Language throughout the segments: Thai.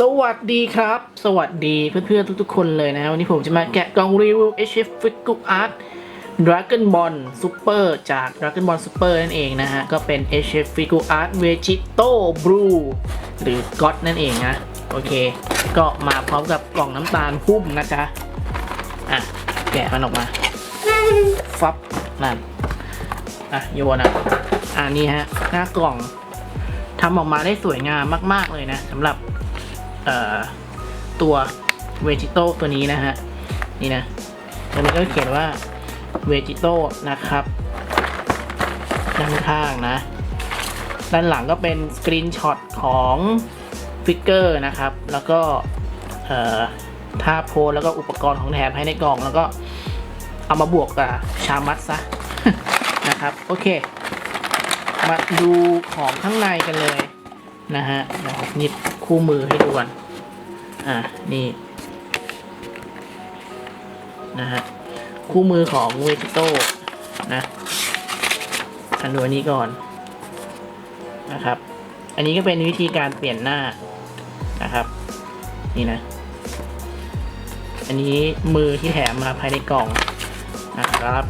สวัสดีครับ สวัสดีเพื่อนๆทุกๆคนเลยนะวันนี้ผมจะมาแกะกล่องรีวิว HF Figure Art Dragon Ball Super จาก Dragon Ball Super นั่นเองนะฮะ ก็เป็น HF Figure Art Vegito Blue หรือ God นั่นเองนะ โอเค ก็มาพร้อมกับกล่องน้ำตาลหุ้มนะจ๊ะ อะ แกะมันออกมา ฟับ นั่น อะโยนอะอ่านี่ฮะ หน้ากล่องทำออกมาได้สวยงามมาก ๆ เลยนะสำหรับ ตัวเวจิโตตัวนี้นะฮะ นี่นะตัวนี้ก็เขียนว่าเวจิโตนะครับ ด้านข้างนะ ด้านหลังก็เป็นสกรีนช็อตของฟิกเกอร์นะครับ แล้วก็ท่าโพแล้วก็อุปกรณ์ของแถมให้ในกล่อง แล้วก็เอามาบวกกับชามัดซะนะครับ โอเค มาดูของข้างในกันเลยนะฮะเดี๋ยวหยิบ คู่มือให้ดูก่อน อะนี่นะฮะคู่มือของเวทิโต้นะอันดูอันนี้ก่อนนะครับ อันนี้ก็เป็นวิธีการเปลี่ยนหน้านะครับ นี่นะ อันนี้มือที่แถมมาภายในกล่องนะครับ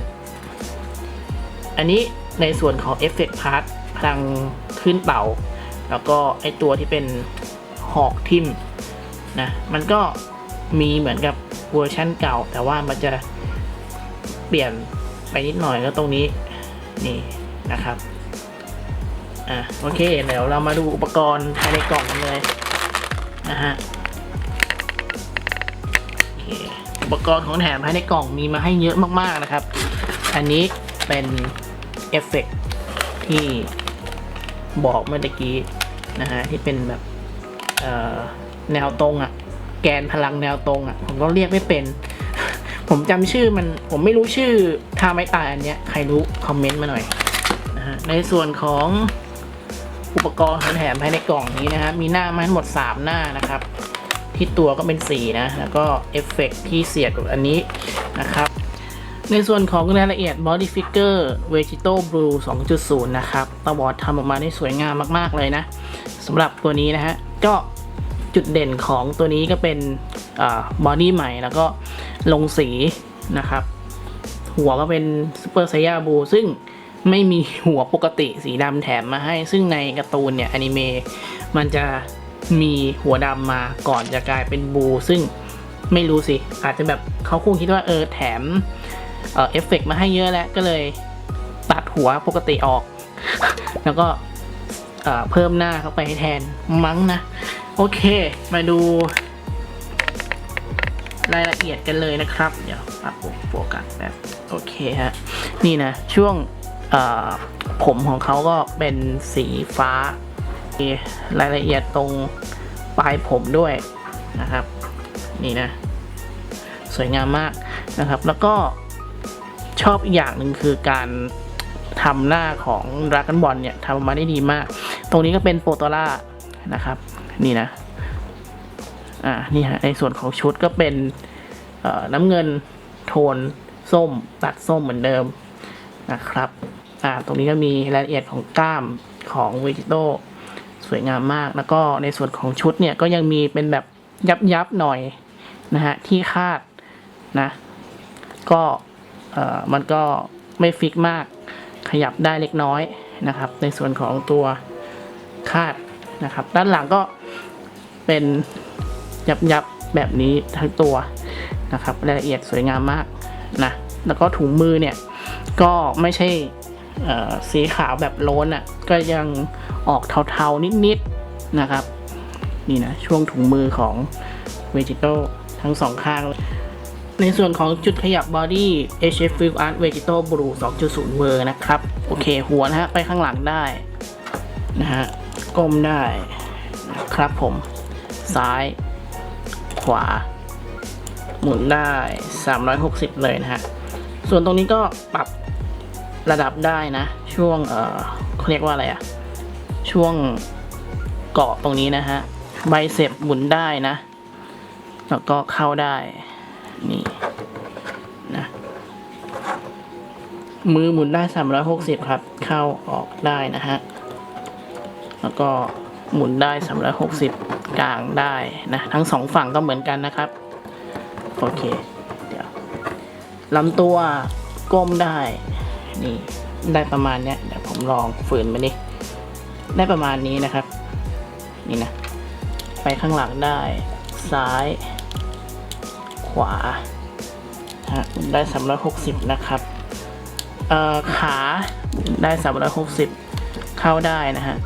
อันนี้ในส่วนของเอฟเฟกต์พาร์ทพลังขึ้นเต่า แล้วก็ไอตัวที่เป็น หอกทิมนะมันก็มีเหมือนกับเวอร์ชั่นเก่า แต่ว่ามันจะเปลี่ยนไปนิดหน่อยก็ตรงนี้นี่นะครับอะโอเคเดี๋ยวเรามาดูอุปกรณ์ภายในกล่องกันเลยนะฮะอุปกรณ์ของแถมภายในกล่องมีมาให้เยอะมากๆนะครับ อันนี้เป็นเอฟเฟกต์ที่บอกเมื่อกี้นะฮะที่เป็นแบบ แนวตรงอะ่ะ แกนพลังแนวตรงอะ่ะ ผมก็เรียกไม่เป็น ผมจำชื่อมัน ผมไม่รู้ชื่อทาไม้ตายอันเนี้ย ใครรู้คอมเมนต์มาหน่อยนะฮะ ในส่วนของอุปกรณ์แถมภายในกล่องนี้นะฮะ มีหน้ามาทั้งหมด 3 หน้านะครับ ที่ตัวก็เป็นสีนะ แล้วก็เอฟเฟกต์ที่เสียบกับอันนี้นะครับ ในส่วนของรายละเอียด Body Figure Vegito Blue 2.0 นะครับตาบอดทำออกมาได้สวยงามมาก ๆ เลยนะสำหรับตัวนี้นะฮะ ก็จุดเด่นของตัวนี้ก็เป็นบอดี้ใหม่แล้วก็ลงสีนะครับ หัวก็เป็น Super Saiya Blue ซึ่งไม่มีหัวปกติสีดำแถมมาให้ ซึ่งในการ์ตูนเนี่ยอนิเมะมันจะมีหัวดำมาก่อนจะกลายเป็นบู ซึ่งไม่รู้สิ อาจจะแบบเขาคงคิดว่าเออแถมเอ่อเอฟเฟกต์มาให้เยอะแล้วก็เลยตัดหัวปกติออก แล้วก็ เพิ่มหน้าเข้าไปแทนมั้งนะ โอเค มาดู รายละเอียดกันเลยนะครับ เดี๋ยวปรับโฟกัสแบบโอเคฮะ นี่นะ ช่วงผมของเขาก็เป็นสีฟ้ารายละเอียดตรงปลายผมด้วยนะครับ นี่นะ สวยงามมากนะครับ แล้วก็ชอบอีกอย่างหนึ่งคือการทำหน้าของดราก้อนบอลเนี่ยทำออกมาได้ดีมาก ตรงนี้ก็เป็นโปโตล่านะครับ นี่นะ อ่า นี่ฮะ ในส่วนของชุดก็เป็นน้ำเงินโทนส้ม ตัดส้มเหมือนเดิมนะครับ อ่า ตรงนี้ก็มีรายละเอียดของกล้ามของเวจิโตสวยงามมาก แล้วก็ในส่วนของชุดเนี่ยก็ยังมีเป็นแบบยับยับหน่อยนะฮะ ที่คาดนะ ก็เอ่อมันก็ไม่ฟิกมากขยับได้เล็กน้อยนะครับ ในส่วนของตัว คาดนะครับ ด้านหลังก็เป็นยับยับแบบนี้ทั้งตัวนะครับรายละเอียดสวยงามมากนะแล้วก็ถุงมือเนี่ยก็ไม่ใช่สีขาวแบบโล้นอะ่ะก็ยังออกเทาๆนิดๆนะครับ นี่นะช่วงถุงมือของ v e g e t a l ทั้งสองข้างเลยในส่วนของจุดขยับบอดี้ HF Field Art Vegetal Blue 2.0 เวอร์นะครับ โอเคหัวนะฮะ ไปข้างหลังได้นะฮะ ก้มได้นะครับผม ซ้าย ขวา หมุนได้ 360 เลยนะฮะ ส่วนตรงนี้ก็ปรับระดับได้นะ ช่วง เออเขาเรียกว่าอะไรอะช่วงเกาะตรงนี้นะฮะไบเซปหมุนได้นะ แล้วก็เข้าได้ นี่นะมือหมุนได้ 360 ครับ เข้าออกได้นะฮะ แล้วก็หมุนได้สามร้อยหกสิบกลางได้นะทั้งสองฝั่งต้องเหมือนกันนะครับ โอเค เดี๋ยวลำตัวก้มได้นี่ได้ประมาณเนี้ยเดี๋ยวผมลองฝืนมาดิได้ประมาณนี้นะครับ นี่นะ ไปข้างหลังได้ ซ้าย ขวาฮะได้สามร้อยหกสิบนะครับเอ่อขาได้สามร้อยหกสิบเข้าได้นะฮะ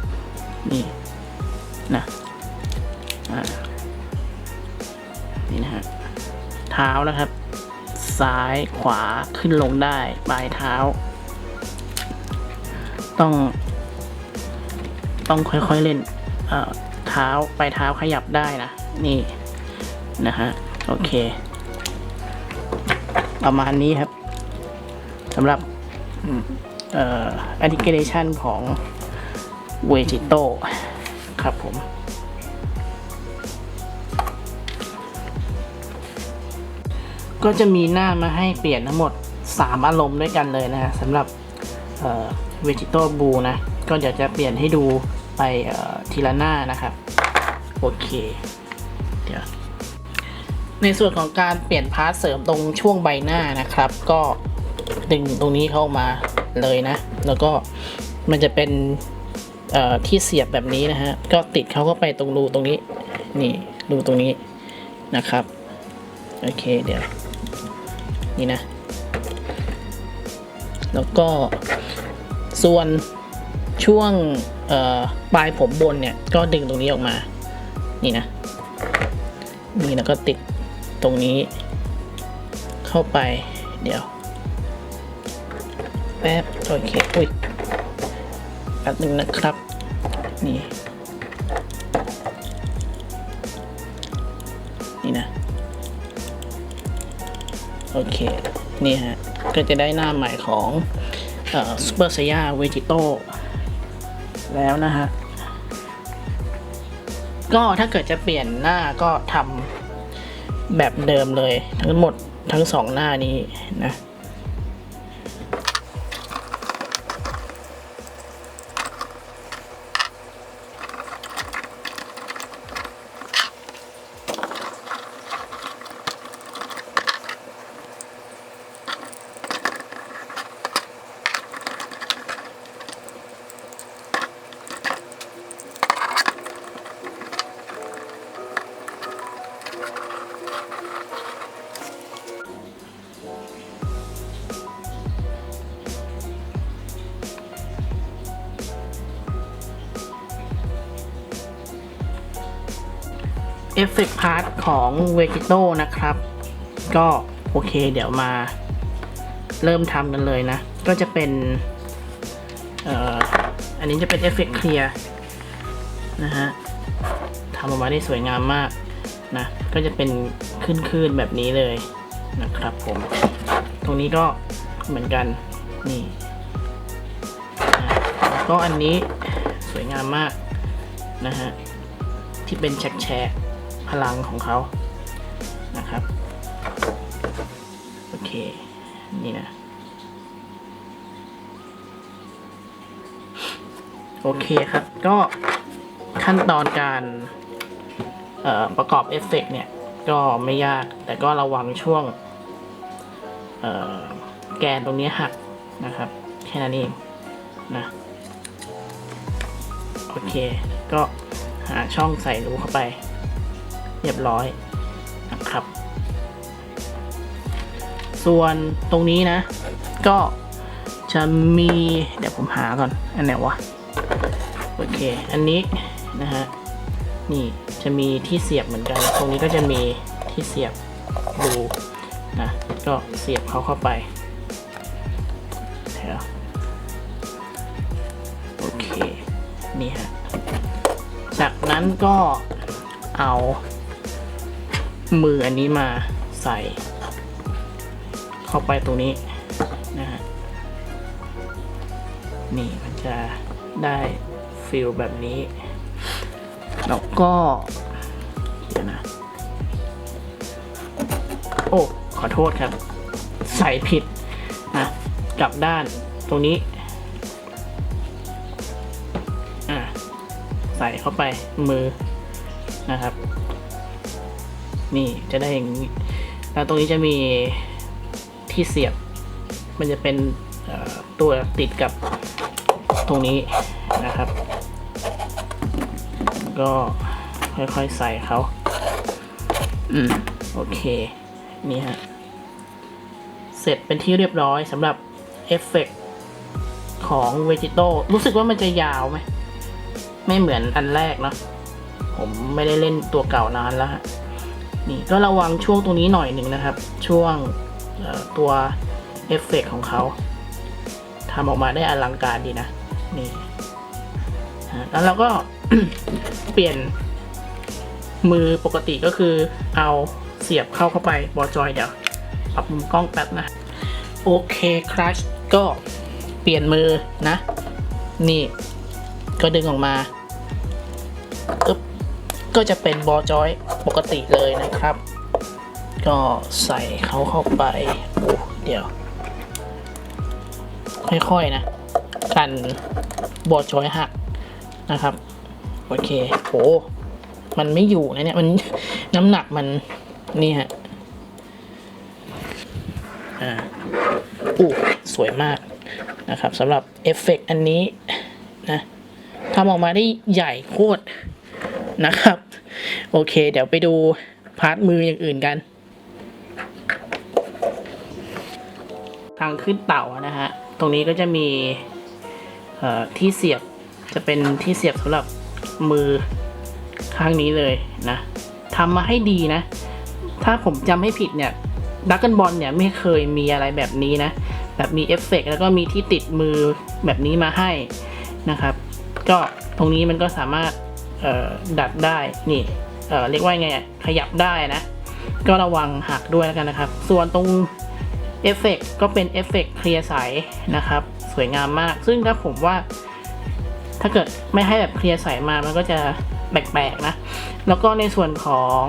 นี่นะอ่านี่นะฮะเท้านะครับ ซ้ายขวาขึ้นลงได้ปลายเท้า ต้อง ต้องค่อยๆเล่นเอ่อเท้าปลายเท้าขยับได้นะ นี่นะฮะโอเค ประมาณนี้ครับสำหรับ เอ่อ articulation ของ v e g e t o ครับผม ก็จะมีหน้ามาให้เปลี่ยนทั้งหมด 3 อารมณ์ด้วยกันเลยนะฮะสำหรับเอ่อ v e g e t o Blue นะ ก็เดี๋ยวจะเปลี่ยนให้ดูไปทีละหน้านะครับ โอเค เดี๋ยวในส่วนของการเปลี่ยนพาร์ทเสริมตรงช่วงใบหน้านะครับ ก็ดึงตรงนี้เข้ามาเลยนะ แล้วก็มันจะเป็น ที่เสียบแบบนี้นะฮะ ก็ติดเข้าเข้าไปตรงรูตรงนี้ นี่รูตรงนี้นะครับ โอเคเดี๋ยว นี่นะ แล้วก็ส่วนช่วงปลายผมบนเนี่ย ก็ดึงตรงนี้ออกมา นี่นะ นี่แล้วก็ติดตรงนี้ เข้าไป เดี๋ยว แป๊บ โอเค อุ้ย แป๊บนึงนะครับ นี่ นี่นะ โอเค นี่ฮะ ก็จะได้หน้าใหม่ของซูเอ่อ Super Saiya Vegito แล้วนะฮะ ก็ถ้าเกิดจะเปลี่ยนหน้าก็ทำแบบเดิมเลย ทั้งหมดทั้งสองหน้านี้นะ เอฟเฟกต์พาร์ทของเวกิโตนะครับ ก็โอเคเดี๋ยวมาเริ่มทำกันเลยนะ ก็จะเป็นอันนี้จะเป็นเอฟเฟกต์เคลียร์นะฮะทำออกมาได้สวยงามมากนะ ก็จะเป็นขึ้นๆแบบนี้เลยนะครับผม ตรงนี้ก็เหมือนกันนี่อะก็อันนี้สวยงามมากนะฮะ ที่เป็นแฉกแฉก พลังของเขานะครับ โอเค นี่นะ โอเคครับ ก็ขั้นตอนการประกอบเอฟเฟกต์เนี่ย ก็ไม่ยาก แต่ก็ระวังช่วงแกนตรงนี้หักนะครับ แค่นั้นเองนะ โอเค ก็หาช่องใส่รูเข้าไป เรียบร้อยนะครับ ส่วนตรงนี้นะ ก็จะมีเดี๋ยวผมหาก่อน อันไหนวะ โอเค อันนี้นะฮะ นี่จะมีที่เสียบเหมือนกัน ตรงนี้ก็จะมีที่เสียบรูนะก็เสียบเขาเข้าไปแถวโอเค นี่ฮะ จากนั้นก็เอา มืออันนี้มาใส่ เข้าไปตรงนี้นะฮะนี่มันจะได้ฟิลแบบนี้ แล้วก็เดี๋ยวนะ โอ้ ขอโทษครับ ใส่ผิดนะกลับด้านตรงนี้อะใส่ส่เข้าไปมือนะครับ นี่จะได้อย่างนี้แล้วตรงนี้จะมีที่เสียบ มันจะเป็นตัวติดกับตรงนี้นะครับ ก็ค่อยๆใส่เขาอืม โอเค นี่ฮะ เสร็จเป็นที่เรียบร้อยสำหรับเอฟเฟกของ v e g e t o รู้สึกว่ามันจะยาวไหม ไม่เหมือนอันแรกเนาะผมไม่ได้เล่นตัวเก่านานแล้วฮะ นี่ก็ระวังช่วงตรงนี้หน่อยหนึ่งนะครับ ช่วงตัวเอฟเฟกของเขาทำออกมาได้อลังการดีนะ นี่แล้วเราก็เปลี่ยนมือปกติก็คือเอาเสียบเข้าเข้าไปบอจอยเดี๋ยวปรับมุมกล้องแป๊บนะ โอเคครัชก็เปลี่ยนมือนะ นี่ ก็ดึงออกมาอึ๊บ ก็จะเป็นบอจอยปกติเลยนะครับ ก็ใส่เขาเข้าไปโอ้เดี๋ยว ค่อยๆนะ กันบอจอยหักนะครับ โอเคโหมันไม่อยู่นะเนี่ยมันน้ำหนักมันนี่ฮะอ่าอู้สวยมากนะครับสำหรับเอฟเฟกต์อันนี้นะทำออกมาได้ใหญ่โคตรนะครับ โอเค เดี๋ยวไปดูพาร์ทมืออย่างอื่นกัน ทางขึ้นเต่านะฮะ ตรงนี้ก็จะมีที่เสียบจะเป็นที่เสียบสำหรับมือข้างนี้เลยนะทำมาให้ดีนะ ถ้าผมจำไม่ผิดเนี่ยดักกันบอลเนี่ยไม่เคยมีอะไรแบบนี้นะ แบบมีเอฟเฟกต์แล้วก็มีที่ติดมือแบบนี้มาให้นะครับ ก็ตรงนี้มันก็สามารถดัดได้นี่ เอ่อเรียกว่าไงขยับได้นะ ก็ระวังหักด้วยแล้วกันนะครับ ส่วนตรงเอฟเฟกต์ก็เป็นเอฟเฟกต์เคลียร์ใสนะครับ สวยงามมาก ซึ่งถ้าผมว่า ถ้าเกิดไม่ให้แบบเคลียร์ใสมามันก็จะแปลกๆนะ แล้วก็ในส่วนของ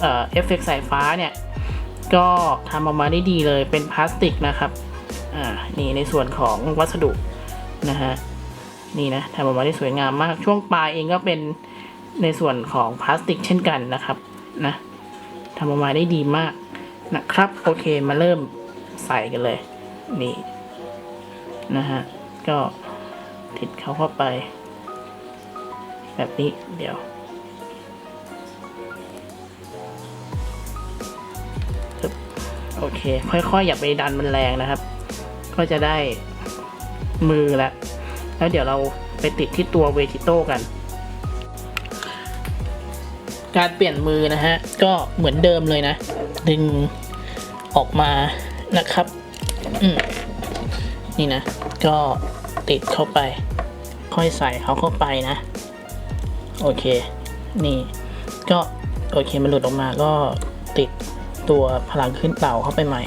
เอ่อเอฟเฟกต์สายฟ้าเนี่ย ก็ทำออกมาได้ดีเลยเป็นพลาสติกนะครับอ่านี่ในส่วนของวัสดุนะฮะนี่นะทำออกมาได้สวยงามมากช่วงปลายเองก็เป็น ในส่วนของพลาสติกเช่นกันนะครับนะทำออกมาได้ดีมากนะครับโอเคมาเริ่มใส่กันเลย นี่นะฮะก็ติดเขาเข้าไป แบบนี้เดี๋ยวโอเค ค่อยๆ อย่าไปดันมันแรงนะครับ ก็จะได้มือแล้วแล้วเดี๋ยวเราไปติดที่ตัวเวจิโต้กัน การเปลี่ยนมือนะฮะ ก็เหมือนเดิมเลยนะ ดึงออกมานะครับอืมนี่นะ ก็ติดเข้าไป ค่อยใส่เขาเข้าไปนะ โอเค นี่ ก็โอเคมันหลุดออกมาก็ติดตัวพลังขึ้นเต่าเข้าไปใหม่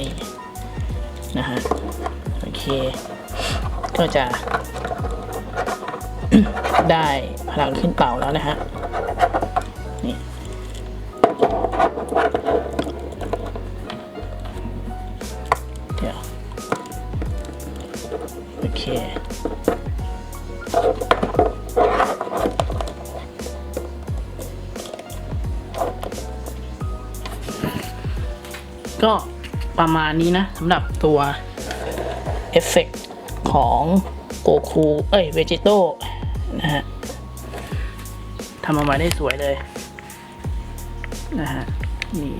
นี่นะฮะ โอเค ก็จะได้พลังขึ้นเต่าแล้วนะฮะ เดี๋ยวโอเคก็ประมาณนี้นะสำหรับตัวเอฟเฟกของโกคู เอ้ย เวจิโต้นะฮะทำออกมาได้สวยเลย นะฮะนี่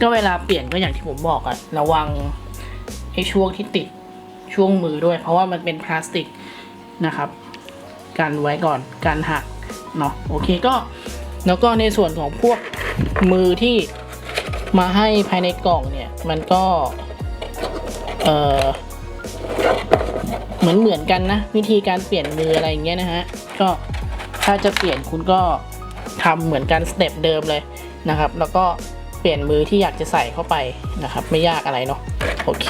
ก็เวลาเปลี่ยนก็อย่างที่ผมบอกอะระวังไอ้ช่วงที่ติดช่วงมือด้วย เพราะว่ามันเป็นพลาสติกนะครับกันไว้ก่อนการหักเนาะโอเคก็แล้วก็ในส่วนของพวกมือที่มาให้ภายในกล่องเนี่ย มันก็ เออเหมือนเหมือนกันนะ วิธีการเปลี่ยนมืออะไรอย่างเงี้ยนะฮะ ก็ถ้าจะเปลี่ยนคุณก็ ทำเหมือนกันสเต็ปเดิมเลยนะครับ แล้วก็เปลี่ยนมือที่อยากจะใส่เข้าไปนะครับ ไม่ยากอะไรเนาะโอเค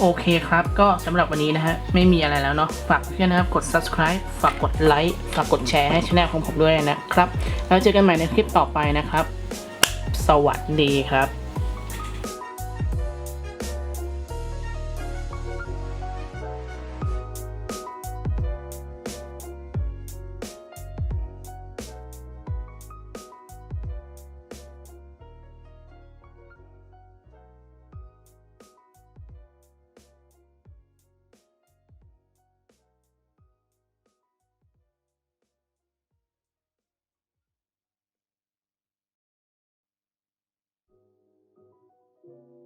โอเคครับก็สำหรับวันนี้นะฮะ ไม่มีอะไรแล้วเนาะฝากเพื่อนนะครับ กด subscribe ฝากกดไลค์ฝากกดแชร์ให้ช anel ของผมด้วยนะครับ แล้วเจอกันใหม่ในคลิปต่อไปนะครับ สวัสดีครับ you.